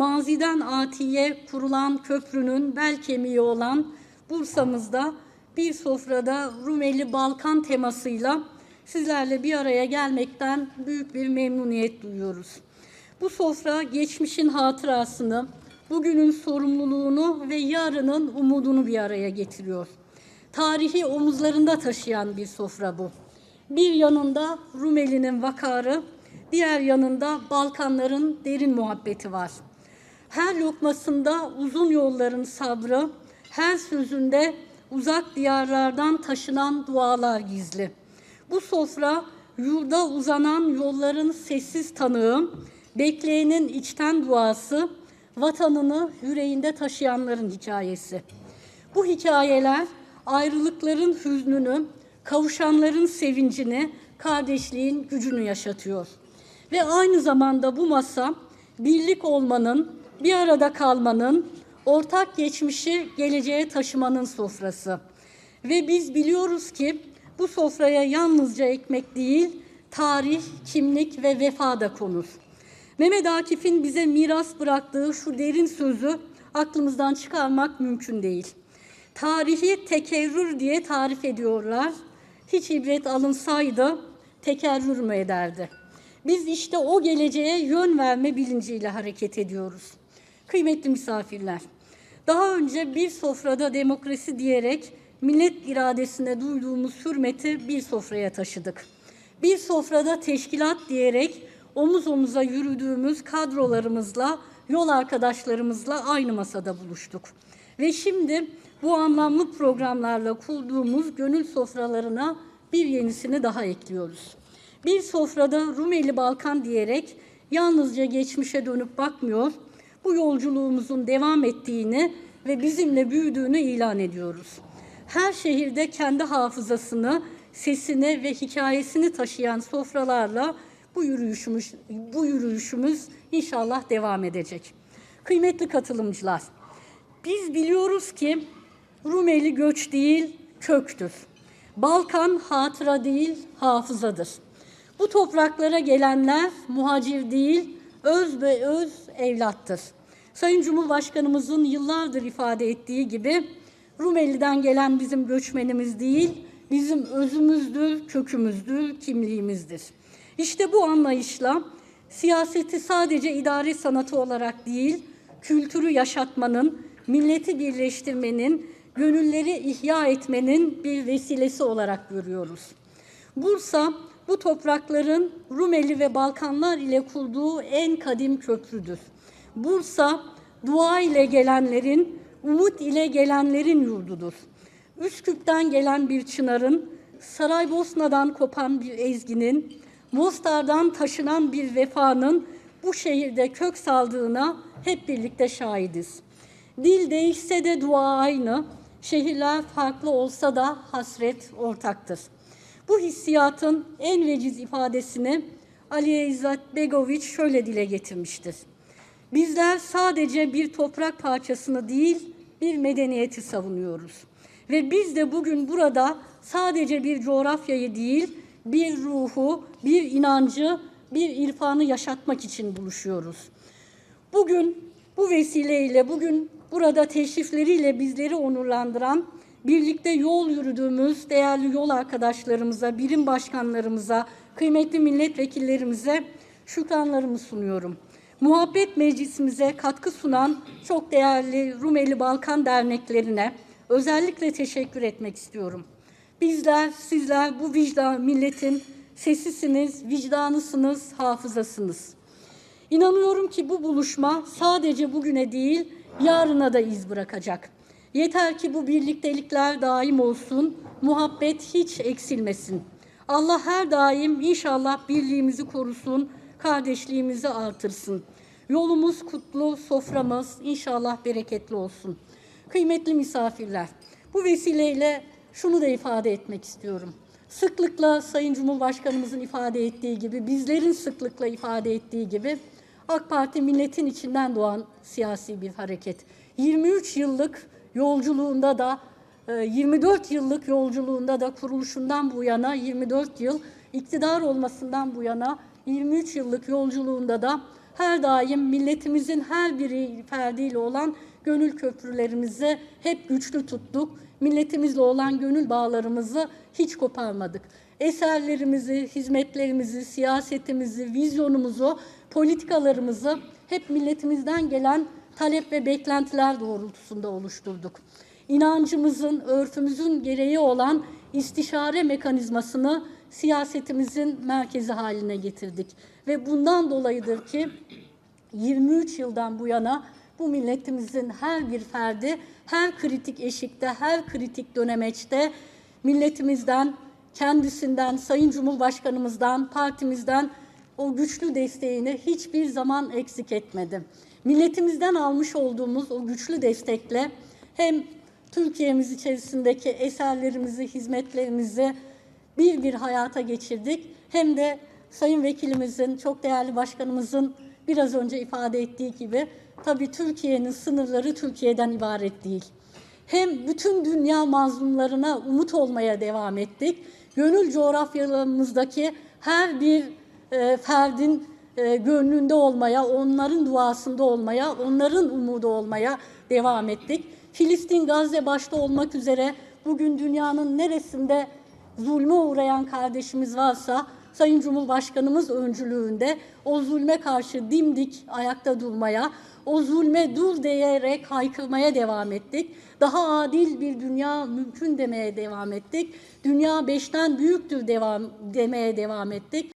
maziden atiye kurulan köprünün bel kemiği olan Bursa'mızda bir sofrada Rumeli Balkan temasıyla sizlerle bir araya gelmekten büyük bir memnuniyet duyuyoruz. Bu sofra geçmişin hatırasını, bugünün sorumluluğunu ve yarının umudunu bir araya getiriyor. Tarihi omuzlarında taşıyan bir sofra bu. Bir yanında Rumeli'nin vakarı, diğer yanında Balkanların derin muhabbeti var. Her lokmasında uzun yolların sabrı, her sözünde uzak diyarlardan taşınan dualar gizli. Bu sofra yurda uzanan yolların sessiz tanığı, bekleyenin içten duası, vatanını yüreğinde taşıyanların hikayesi. Bu hikayeler ayrılıkların hüznünü, kavuşanların sevincini, kardeşliğin gücünü yaşatıyor. Ve aynı zamanda bu masa birlik olmanın, bir arada kalmanın, ortak geçmişi geleceğe taşımanın sofrası. Ve biz biliyoruz ki bu sofraya yalnızca ekmek değil, tarih, kimlik ve vefa da konur. Mehmet Akif'in bize miras bıraktığı şu derin sözü aklımızdan çıkarmak mümkün değil. Tarihi tekerrür diye tarif ediyorlar. Hiç ibret alınsaydı tekerrür mü ederdi? Biz işte o geleceğe yön verme bilinciyle hareket ediyoruz. Kıymetli misafirler, daha önce bir sofrada demokrasi diyerek millet iradesine duyduğumuz hürmeti bir sofraya taşıdık. Bir sofrada teşkilat diyerek omuz omuza yürüdüğümüz kadrolarımızla, yol arkadaşlarımızla aynı masada buluştuk. Ve şimdi bu anlamlı programlarla kurduğumuz gönül sofralarına bir yenisini daha ekliyoruz. Bir sofrada Rumeli Balkan diyerek yalnızca geçmişe dönüp bakmıyor, bu yolculuğumuzun devam ettiğini ve bizimle büyüdüğünü ilan ediyoruz. Her şehirde kendi hafızasını, sesini ve hikayesini taşıyan sofralarla bu yürüyüşümüz, bu yürüyüşümüz inşallah devam edecek. Kıymetli katılımcılar, biz biliyoruz ki Rumeli göç değil, köktür. Balkan hatıra değil, hafızadır. Bu topraklara gelenler muhacir değil, öz ve öz evlattır. Sayın Cumhurbaşkanımızın yıllardır ifade ettiği gibi Rumeli'den gelen bizim göçmenimiz değil, bizim özümüzdür, kökümüzdür, kimliğimizdir. İşte bu anlayışla siyaseti sadece idari sanatı olarak değil, kültürü yaşatmanın, milleti birleştirmenin, gönülleri ihya etmenin bir vesilesi olarak görüyoruz. Bursa bu toprakların Rumeli ve Balkanlar ile kurduğu en kadim köprüdür. Bursa dua ile gelenlerin, umut ile gelenlerin yurdudur. Üsküp'ten gelen bir çınarın, Saraybosna'dan kopan bir ezginin, Mostar'dan taşınan bir vefanın bu şehirde kök saldığına hep birlikte şahidiz. Dil değişse de dua aynı, şehirler farklı olsa da hasret ortaktır. Bu hissiyatın en veciz ifadesini Ali İzzet Begoviç şöyle dile getirmiştir. Bizler sadece bir toprak parçasını değil, bir medeniyeti savunuyoruz. Ve biz de bugün burada sadece bir coğrafyayı değil, bir ruhu, bir inancı, bir irfanı yaşatmak için buluşuyoruz. Bugün bu vesileyle, bugün burada teşrifleriyle bizleri onurlandıran, birlikte yol yürüdüğümüz değerli yol arkadaşlarımıza, birim başkanlarımıza, kıymetli milletvekillerimize şükranlarımı sunuyorum. Muhabbet Meclisimize katkı sunan çok değerli Rumeli Balkan derneklerine özellikle teşekkür etmek istiyorum. Bizler, sizler bu vicdan milletin sesisiniz, vicdanısınız, hafızasınız. İnanıyorum ki bu buluşma sadece bugüne değil, yarına da iz bırakacak. Yeter ki bu birliktelikler daim olsun, muhabbet hiç eksilmesin. Allah her daim inşallah birliğimizi korusun, kardeşliğimizi artırsın. Yolumuz kutlu, soframız inşallah bereketli olsun. Kıymetli misafirler, bu vesileyle şunu da ifade etmek istiyorum. Sıklıkla Sayın Cumhurbaşkanımızın ifade ettiği gibi, bizlerin sıklıkla ifade ettiği gibi AK Parti milletin içinden doğan siyasi bir hareket. 23 yıllık yolculuğunda da 24 yıllık yolculuğunda da kuruluşundan bu yana 24 yıl iktidar olmasından bu yana 23 yıllık yolculuğunda da her daim milletimizin her biri ferdiyle olan gönül köprülerimizi hep güçlü tuttuk. Milletimizle olan gönül bağlarımızı hiç koparmadık. Eserlerimizi, hizmetlerimizi, siyasetimizi, vizyonumuzu, politikalarımızı hep milletimizden gelen talep ve beklentiler doğrultusunda oluşturduk. İnancımızın, örfümüzün gereği olan istişare mekanizmasını siyasetimizin merkezi haline getirdik. Ve bundan dolayıdır ki 23 yıldan bu yana bu milletimizin her bir ferdi her kritik eşikte, her kritik dönemeçte milletimizden, kendisinden, Sayın Cumhurbaşkanımızdan, partimizden o güçlü desteğini hiçbir zaman eksik etmedi. Milletimizden almış olduğumuz o güçlü destekle hem Türkiye'miz içerisindeki eserlerimizi, hizmetlerimizi bir bir hayata geçirdik. Hem de Sayın Vekilimizin, çok değerli başkanımızın biraz önce ifade ettiği gibi tabii Türkiye'nin sınırları Türkiye'den ibaret değil. Hem bütün dünya mazlumlarına umut olmaya devam ettik. Gönül coğrafyalarımızdaki her bir e, ferdin e, gönlünde olmaya, onların duasında olmaya, onların umudu olmaya devam ettik. Filistin, Gazze başta olmak üzere bugün dünyanın neresinde zulme uğrayan kardeşimiz varsa Sayın Cumhurbaşkanımız öncülüğünde o zulme karşı dimdik ayakta durmaya, o zulme dur diyerek haykırmaya devam ettik. Daha adil bir dünya mümkün demeye devam ettik. Dünya beşten büyüktür devam demeye devam ettik.